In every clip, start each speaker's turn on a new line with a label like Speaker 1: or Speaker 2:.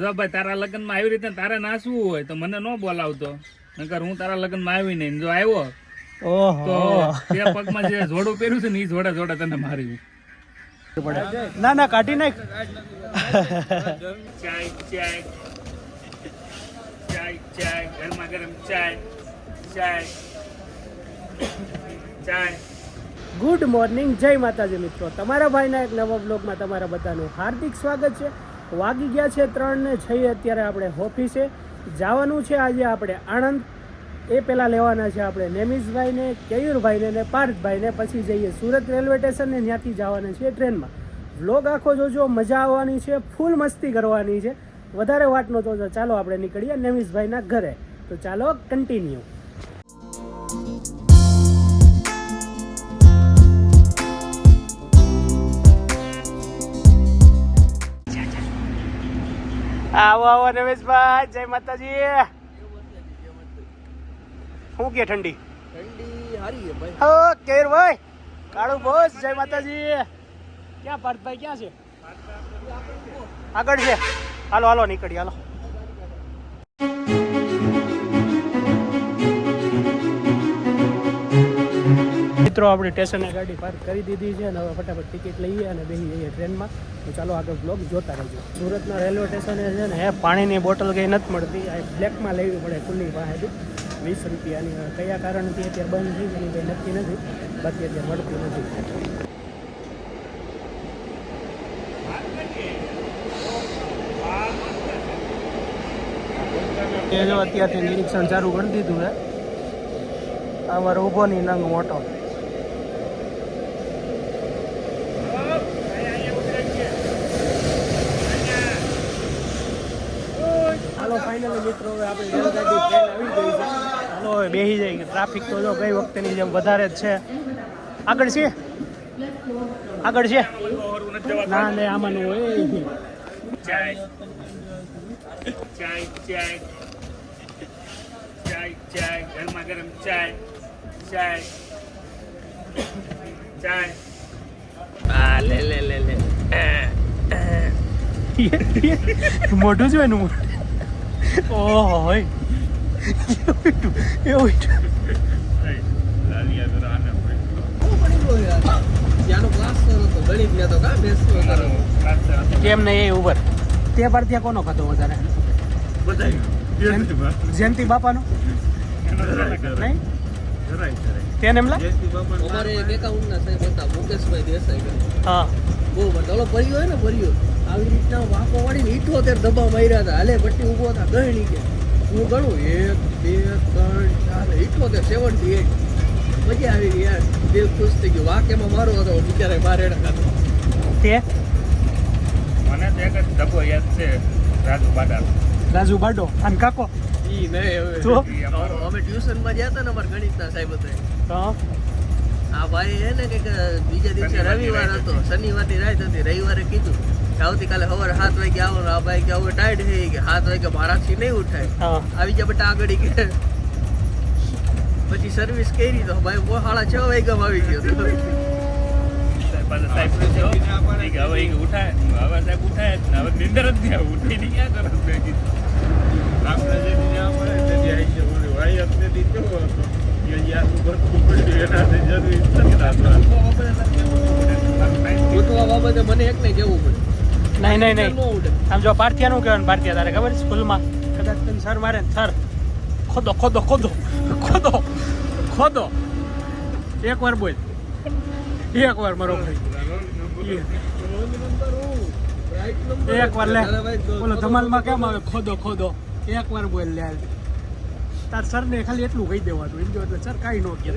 Speaker 1: જો ભાઈ તારા લગ્નમાં આવી રીતે તારે નાસવું હોય તો મને ન બોલાવતો. નકર હું તારા લગ્નમાં આવી નહીં જો આવ્યો તો તે પગમાં જે જોડું પહેર્યું છે ને એ જોડે જોડે તને મારી
Speaker 2: ના ના કાઢી નાખ.
Speaker 1: ચાય ચાય. ચાય ચાય. ગરમા ગરમ ચાય. ચાય. ચાય.
Speaker 2: ગુડ મોર્નિંગ જય માતાજી મિત્રો. તમારા ભાઈના એક નવા બ્લોગમાં તમારા બધાનું હાર્દિક સ્વાગત છે. વાગી ગયા છે ત્રણ ને છઈએ અત્યારે આપણે ઓફિસે. જવાનું છે આજે આપણે આણંદ. એ પહેલાં લેવાના છે આપણે નેમિશભાઈને, કેયુરભાઈને ને પાર્થભાઈને. પછી જઈએ સુરત રેલવે સ્ટેશન ત્યાંથી જવાના છીએ ટ્રેનમાં. વ્લોગ આખો જોજો, મજા આવવાની છે, ફૂલ મસ્તી કરવાની છે. વધારે વાત નહોતો ચાલો આપણે નીકળીએ નેમિશભાઈના ઘરે. તો ચાલો કન્ટિન્યુ આવો આવો રમેશભાઈ જય માતાજી. શું કે ઠંડી?
Speaker 3: ઠંડી હારી છે ભાઈ.
Speaker 2: હો કેરભાઈ કાળુ બોસ જય માતાજી. ક્યાં પાર્થભાઈ ક્યાં છે? આગળ છે. હાલો હાલો નીકળી હાલો. મિત્રો, આપણી સ્ટેશને ગાડી પાર્ક કરી દીધી છે અને હવે ફટાફટ ટિકિટ લઈએ અને બેસી જઈએ ટ્રેનમાં. તો ચાલો આગળ બ્લોગ જોતા રહેજો. સુરતના રેલવે સ્ટેશને છે ને, હે, પાણીની બોટલ કંઈ નથી મળતી. આ બ્લેકમાં લેવી પડે ખુલ્લી પાસેથી વીસ રૂપિયાની કયા કારણથી અત્યારે બંધ થઈ એની કંઈ નક્કી નથી. બાકી અત્યારે મળતી નથી. એ અત્યારથી નિરીક્ષણ ચાલુ કરી દીધું છે. અમારો ઊભો નહીં નંગ મોટો હાલો ફાઇનલી મિત્રો હવે આપણી રેલગાડી ટ્રેન આવી ગઈ છે. હાલો હવે બેસી જાય ટ્રાફિક તો જો ગઈ વખતેની જેમ વધારે જ છે. આગળ છે? આગળ છે? ના લે હોય
Speaker 1: ચાય ચાય ચાય ગરમા ચાય ચાય ચાય આ લે લે લે લે.
Speaker 2: મોઢું છે એનું ઓહો એવું કેમ નહીં એ ઉભર? તે પર ત્યાં કોનો ખાતો વધારે? જયંતિ બાપાનો? નહીં? તેને એમ લાગે?
Speaker 3: અમારે એક એકાઉન્ટ ના સાહેબ હતા મુકેશભાઈ દેસાઈ.
Speaker 2: હા.
Speaker 3: બહુ બધા ભર્યો હોય ને ભર્યો. આવી રીતના વાંકો વાળીને ઇઠોતેર ડબ્બા માર્યા હતા. હાલે પટ્ટી ઊભો હતા ગણી કે હું ગણું એક બે ત્રણ ચાર ઇઠોતેર સેવન્ટી એટ. મજા આવી ગઈ યાર. દિલ ખુશ થઈ ગયું. વાંક એમાં મારો હતો બિચારે બાર એડા ખાતો
Speaker 2: તે?
Speaker 1: મને તો એક જ ડબ્બો યાદ છે રાજુ બાડા
Speaker 2: રાજુ બાડો. અને કાકો?
Speaker 3: ઈ નહીં હવે. અમે ટ્યુશનમાં ગયા હતા ને અમારા ગણિતના સાહેબ હતા.
Speaker 2: હા
Speaker 3: આ ભાઈ હે ને કે બીજા દિવસે રવિવાર હતો. શનિવારની રાત હતી. રવિવારે કીધું. આવતીકાલે સવારે સાત વાગે આવો આ ભાઈ કે હવે ટાઈટ થઈ ગઈ. સાત વાગે મારાથી નહીં ઉઠાય. આવી જા બટા આગળ કે પછી સર્વિસ કરી તો ભાઈ બહુ સાડા છ વાગ્યામાં આવી ગયો
Speaker 1: ઉઠાય. હવે ઉઠાય જ ને. હવે નિંદર જ ઉઠી ની ક્યાં કરસ આપણે જે ત્યાં મળે તે ત્યાં છે ઓલી વાઈ આપને દીધો હતો એ યાર બધું પડ્યું એના જરૂરી
Speaker 3: ઉઠવા બાબતે મને એક ને કેવું પડે
Speaker 2: નહીં નહીં નહીં. આમ જો પાર્થિયાનું કહેવાય પાર્થિયા તારે ખબર છે સ્કૂલમાં? કદાચ તને સર મારે ને સર. ખોદો ખોદો ખોદો ખોદો ખોદો. એક વાર બોલ. એક વાર મારો ભાઈ. એક વાર લે. બોલો ધમાલમાં કેમ આવે? ખોદો ખોદો. એક વાર બોલ લે. તાર સરને ખાલી એટલું કહી દેવાનું. એમ જો એટલે સર કાંઈ ન કહે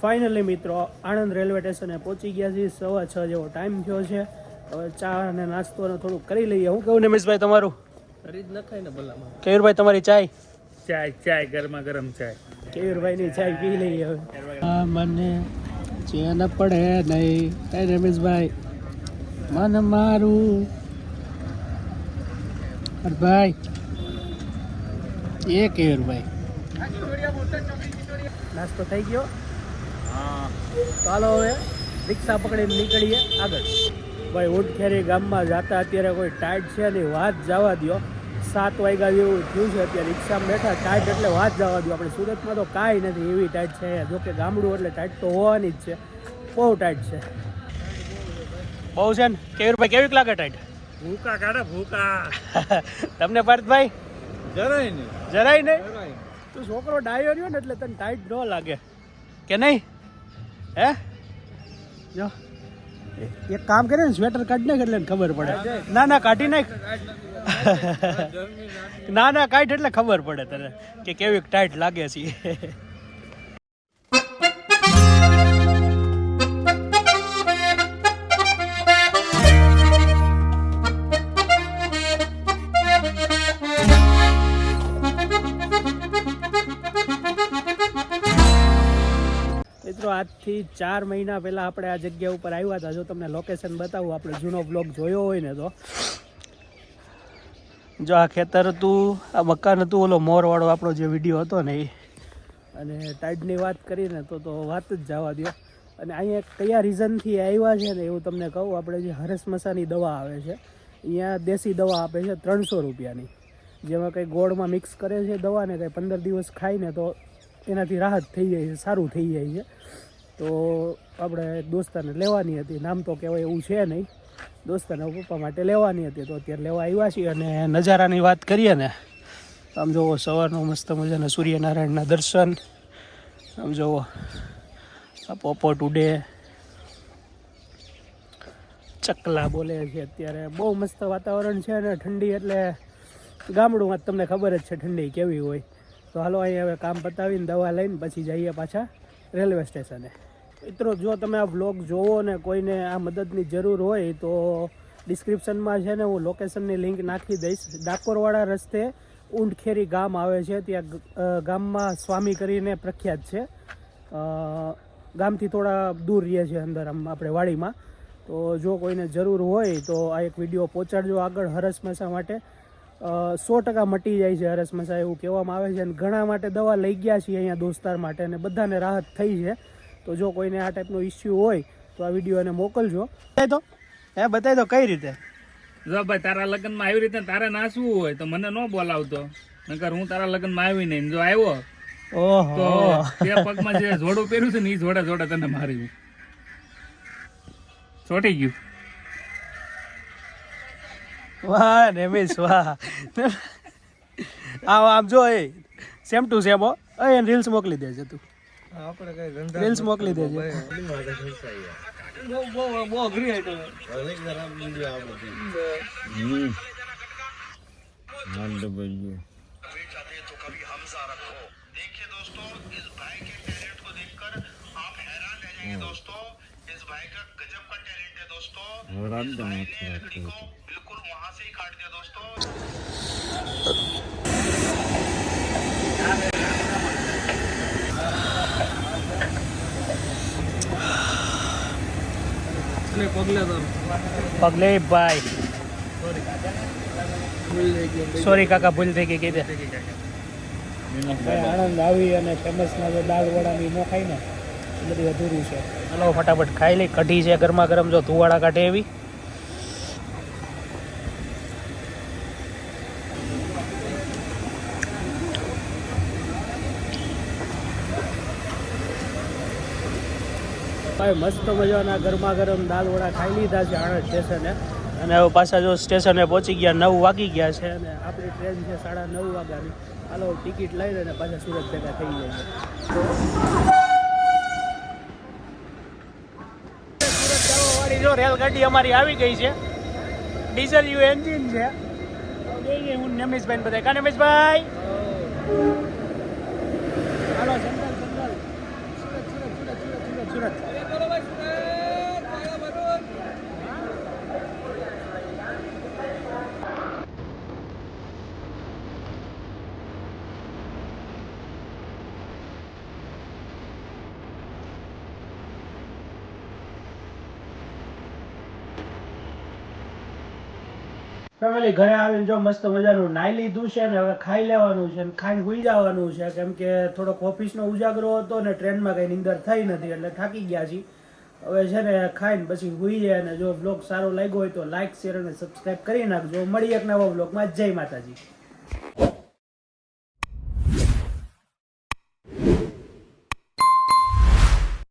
Speaker 2: ફાઇનલી મિત્રો આણંદ રેલવે સ્ટેશને પહોંચી ગયા છીએ. સવા છ જેવો ટાઈમ થયો છે. હવે ચા અને નાસ્તો ને થોડું કરી લઈએ. હું કહું નિમેશભાઈ તમારું?
Speaker 3: રીત ન ખાય ને ભલામાં
Speaker 2: કેયુરભાઈ તમારી ચાય?
Speaker 1: ચાય ચાય ગરમા ગરમ ચાય.
Speaker 2: કેયુરભાઈની ચાય પી લઈએ હવે. આ મને ચેન પડે નહીં. એ રમેશભાઈ મન મારું. અરે ભાઈ એ કેયુરભાઈ. નાસ્તો થઈ ગયો?
Speaker 1: હા.
Speaker 2: ચાલો હવે રિક્ષા પકડીને નીકળીએ આગળ. ભાઈ ઉઠખેરી ગામમાં જતા અત્યારે કોઈ ટાઈટ છે નહીં વાત જવા દ્યો. સાત વાગ્યા જેવું થયું છે અત્યારે રિક્ષામાં બેઠા ટાઈટ એટલે વાત જવા દો આપણે સુરતમાં તો કાંઈ નથી એવી ટાઈટ છે જોકે ગામડું એટલે ટાઈટ તો હોવાની જ છે. બહુ ટાઈટ છે. બહુ છે ને? કેવી રૂપિયા કેવીક લાગે ટાઈટ?
Speaker 1: ભૂકા કાઢે ભૂકા.
Speaker 2: તમને પાર્થભાઈ
Speaker 1: જરાય નહીં?
Speaker 2: જરાય નહીં. તું છોકરો ડાયો રહ્યો ને એટલે તને ટાઈટ ન લાગે. કે નહીં? હે? જો. એક કામ કરે ને સ્વેટર કાઢી નાખ એટલે ખબર પડે. ના ના કાઢી નાખ. ના ના કાઢ એટલે ખબર પડે તને કે કેવી ટાઈટ લાગે છે આજથી ચાર મહિના પહેલાં આપણે આ જગ્યા ઉપર આવ્યા હતા. જો તમને લોકેશન બતાવું, આપણે જૂનો બ્લોગ જોયો હોય ને તો. જો આ ખેતર હતું, આ મકાન હતું, ઓલો મોરવાળો આપણો જે વીડિયો હતો ને એ અને ટાઈડની વાત કરીને તો તો વાત જ જવા દો અને અહીંયા કયા રીઝનથી આવ્યા છે ને એવું તમને કહું, આપણે જે હરસ મસાની દવા આવે છે, અહીંયા દેશી દવા આપે છે ત્રણસો રૂપિયાની. જેમાં કંઈ ગોળમાં મિક્સ કરે છે દવાને, કંઈ પંદર દિવસ ખાઈને તો એનાથી રાહત થઈ જાય છે, સારું થઈ જાય છે. તો આપણે દોસ્તાને લેવાની હતી. નામ તો કહેવાય એવું છે નહીં. દોસ્તાના પપ્પા માટે લેવાની હતી. તો અત્યારે લેવા આવ્યા છીએ અને નજારાની વાત કરીએ ને આમ જુઓ સવારનો મસ્ત મજાના સૂર્યનારાયણના દર્શન. આમ જુઓ આ પોપટ ઉડે. ચકલા બોલે છે અત્યારે. બહુ મસ્ત વાતાવરણ છે અને ઠંડી એટલે ગામડુંમાં તમને ખબર જ છે ઠંડી કેવી હોય. તો હાલો અહીંયા હવે કામ પતાવીને દવા લઈને પછી જઈએ પાછા. રેલવે સ્ટેશને. મિત્રો, જો તમે આ બ્લોગ જોવો ને કોઈને આ મદદની જરૂર હોય, તો ડિસ્ક્રિપ્શનમાં છે ને હું લોકેશનની લિંક નાખી દઈશ. ડાકોરવાળા રસ્તે ઊંટખેરી ગામ આવે છે. ત્યાં ગામમાં સ્વામી કરીને પ્રખ્યાત છે. ગામથી થોડા દૂર રહીએ છે અંદર આમ આપણે વાડીમાં. તો જો કોઈને જરૂર હોય, તો આ એક વીડિયો પહોંચાડજો આગળ હરસ માટે. સો ટકા મટી જાય છે હરસ મસા એવું કહેવામાં આવે છે અને ઘણા માટે દવા લઈ ગયા છીએ અહીંયા દોસ્તાર માટે અને બધાને રાહત થઈ છે. તો જો કોઈને આ ટાઈપનો ઇસ્યુ હોય તો આ વીડિયો એને મોકલજો. બતાવી દો. હે બતાવી દો કઈ રીતે?
Speaker 1: જો ભાઈ તારા લગ્નમાં આવી રીતે તારે નાસવું હોય તો મને ન બોલાવતો. નકર હું તારા લગ્નમાં આવી નહીં. જો આવ્યો તો
Speaker 2: ઓહો.
Speaker 1: તે પગમાં જે જોડું પહેર્યું છે ને એ જોડે જોડે તને માર્યું. ચોટી ગયું.
Speaker 2: વાહ રમેશ વાહ આમ આમ જો એ સેમ ટુ સેમ હો એ રીલ્સ મોકલી દેજે તું
Speaker 3: આપણે કઈ ધંધા
Speaker 2: રીલ્સ મોકલી દેજે
Speaker 3: બહુ બહુ બહુ અઘરી આઈટમ
Speaker 4: देखिए दोस्तों इस भाई के टैलेंट को देखकर आप हैरान रह जाएंगे दोस्तों इस भाई का गजब का टैलेंट है दोस्तों
Speaker 3: પગલે
Speaker 2: ભાઈ. સોરી કાકા ભૂલ થઈ ગઈ કીધે. આણંદ આવી અને ફેમસના જે દાળ વડાની ન ખાઈ ને બધી અધૂરું છે. હલો ફટાફટ ખાઈ લઈ. કઢી છે ગરમા ગરમ જો ધુવાડા કાઢે એવી. ભાઈ, મસ્ત મજાના ગરમા ગરમ દાલ વડા ખાઈ લીધા છે આણંદ સ્ટેશને. અને હવે પાછા જો સ્ટેશને પહોંચી ગયા, નવ વાગી ગયા છે અને આપણી ટ્રેન છે સાડા નવ વાગ્યાની. હાલો ટિકિટ લઈને અને પાછા સુરત ભેગા થઈ જાય જો રેલગાડી અમારી આવી ગઈ છે. ડીઝલ યુ એન્જિન છે. હું નમેશભાઈ બધા કા નમેશભાઈ? હાલો central central Surat Surat Surat Surat Surat Surat family ઘરે આવીને જો મસ્ત મજાનું નાઈ લીધું છે ને હવે ખાઈ લેવાનું છે ને ખાઈને સુઈ જવાનું છે. કેમ કે થોડોક ઓફિસનો ઉજાગરો હતો ને ટ્રેનમાં કઈ નિંદર થઈ નથી, એટલે થાકી ગયા છીએ. હવે છે ને ખાઈને પછી હુઈ જાય અને જો બ્લોગ સારો લાગ્યો હોય તો લાઈક શેર અને સબસ્ક્રાઈબ કરી નાખજો. મળી એક નવા બ્લોગમાં જય માતાજી.